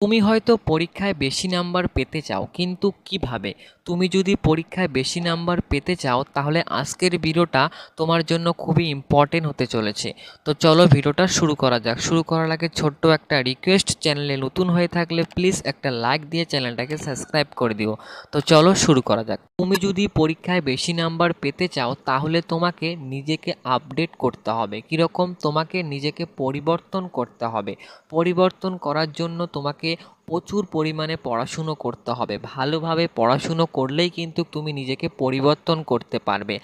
তুমি হয়তো পরীক্ষায় বেশি নাম্বার পেতে চাও, কিন্তু কীভাবে? তুমি যদি পরীক্ষায় বেশি নাম্বার পেতে চাও, তাহলে আজকের ভিডিওটা তোমার জন্য খুবই ইম্পর্টেন্ট হতে চলেছে। তো চলো ভিডিওটা শুরু করা যাক। শুরু করার আগে ছোট্ট একটা রিকোয়েস্ট চ্যানেলে নতুন হয়ে থাকলে প্লিজ একটা লাইক দিয়ে চ্যানেলটাকে সাবস্ক্রাইব করে দিও। তো চলো শুরু করা যাক। তুমি যদি পরীক্ষায় বেশি নাম্বার পেতে চাও, তাহলে তোমাকে নিজেকে আপডেট করতে হবে। কীরকম? তোমাকে নিজেকে পরিবর্তন করতে হবে। পরিবর্তন করার জন্য তোমাকে প্রচুর পরিমাণে পড়াশুনো করতে হবে। ভালোভাবে পড়াশুনো করলেই কিন্তু তুমি নিজেকে পরিবর্তন করতে পারবে।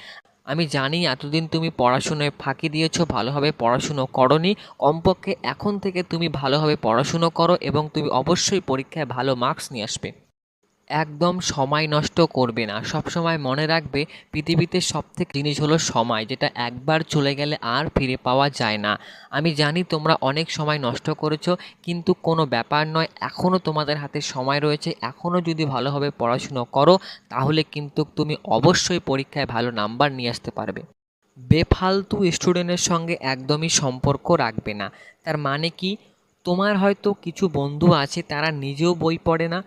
আমি জানি এতদিন তুমি পড়াশুনোয় ফাঁকি দিয়েছ, ভালোভাবে পড়াশুনো করনি। কমপক্ষে এখন থেকে তুমি ভালোভাবে পড়াশুনো করো এবং তুমি অবশ্যই পরীক্ষায় ভালো মার্কস নিয়ে আসবে। একদম সময় নষ্ট করবে না। সব সময় মনে রাখবে পৃথিবীতে সবথেকে জিনিস হলো সময়, যেটা একবার চলে গেলে আর ফিরে পাওয়া যায় না। আমি জানি তোমরা অনেক সময় নষ্ট করেছ, কিন্তু কোনো ব্যাপার নয় এখনও তোমাদের হাতে সময় রয়েছে। এখনও যদি ভালোভাবে পড়াশুনো করো, তাহলে কিন্তু তুমি অবশ্যই পরীক্ষায় ভালো নাম্বার নিয়ে আসতে পারবে। বেফালতু স্টুডেন্টের সঙ্গে একদমই সম্পর্ক রাখবে না। তার মানে কি? তোমার হয়তো কিছু বন্ধু আছে, তারা নিজেও বই পড়ে না।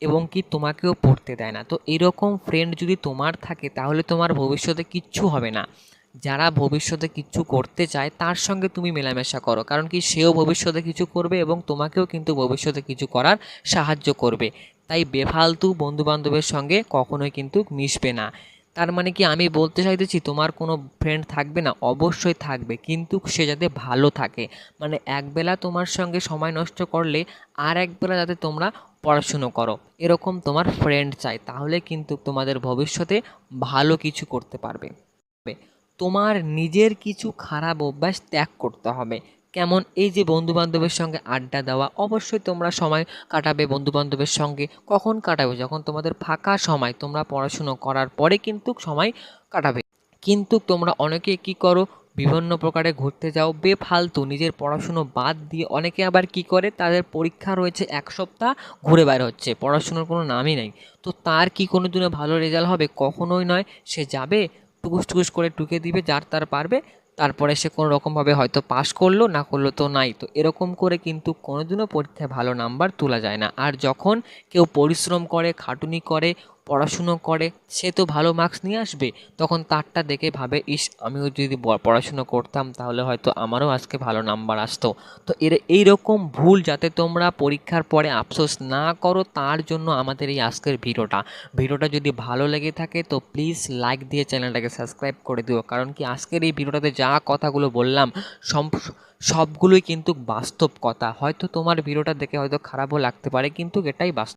এবং কি তোমাকেও পড়তে দেয় না। তো এরকম ফ্রেন্ড যদি তোমার থাকে, তাহলে তোমার ভবিষ্যতে কিচ্ছু হবে না। যারা ভবিষ্যতে কিছু করতে চায়, তার সঙ্গে তুমি মেলামেশা করো। কারণ কি, সেও ভবিষ্যতে কিছু করবে এবং তোমাকেও কিন্তু ভবিষ্যতে কিছু করার সাহায্য করবে। তাই বেফালতু বন্ধুবান্ধবের সঙ্গে কখনোই কিন্তু মিশবে না। তার মানে কি, আমি বলতে চাইতেছি, তোমার কোনো ফ্রেন্ড থাকবে না? অবশ্যই থাকবে, কিন্তু সে যাতে ভালো থাকে। মানে একবেলা তোমার সঙ্গে সময় নষ্ট করলে আর একবেলা যাতে তোমরা পড়াশুনো করো। এরকম তোমার ফ্রেন্ড চাই, তাহলে কিন্তু তোমাদের ভবিষ্যতে ভালো কিছু করতে পারবে। তোমার নিজের কিছু খারাপ অভ্যাস ত্যাগ করতে হবে। কেমন? এই যে বন্ধু বান্ধবের সঙ্গে আড্ডা দেওয়া, অবশ্যই তোমরা সময় কাটাবে বন্ধু বান্ধবের সঙ্গে। কখন কাটাবে? যখন তোমাদের ফাঁকা সময়, তোমরা পড়াশুনো করার পরে কিন্তু সময় কাটাবে। কিন্তু তোমরা অনেকে কি করো? বিভিন্ন প্রকারে ঘুরতে যাও, বেফালতু, নিজের পড়াশুনো বাদ দিয়ে অনেকে আবার কি করে, তাদের পরীক্ষা রয়েছে এক সপ্তাহ, ঘুরে বের হচ্ছে। পড়াশুনোর কোনো নামই নেই। তো তার কি কোনো দিনে ভালো রেজাল্ট হবে? কখনোই নয়। সে যাবে, টুকুস টুকুস করে টুকে দিবে, যার তার পারবে। তারপরে সে কোনো রকমভাবে হয়তো পাশ করল, না করল তো নাই। তো এরকম করে কিন্তু কোনোদিনও পরীক্ষায় ভালো নাম্বার তোলা যায় না। আর যখন কেউ পরিশ্রম করে, খাটুনি করে পড়াশুনো করে, সে তো ভালো মার্কস নিয়ে আসবে। তখন তারটা দেখে ভাবে, ইস, আমিও যদি পড়াশুনো করতাম, তাহলে হয়তো আমারও আজকে ভালো নাম্বার আসতো। তো এর, এইরকম ভুল যাতে তোমরা পরীক্ষার পরে আফসোস না করো, তার জন্য আমাদের এই আজকের ভিডিওটা। ভিডিওটা যদি ভালো লেগে থাকে, তো প্লিজ লাইক দিয়ে চ্যানেলটাকে সাবস্ক্রাইব করে দিও। কারণ কি, আজকের এই ভিডিওটাতে যা কথাগুলো বললাম সবগুলোই কিন্তু বাস্তব কথা। হয়তো তোমার ভিডিওটা দেখে হয়তো খারাপও লাগতে পারে, কিন্তু এটাই বাস্তব।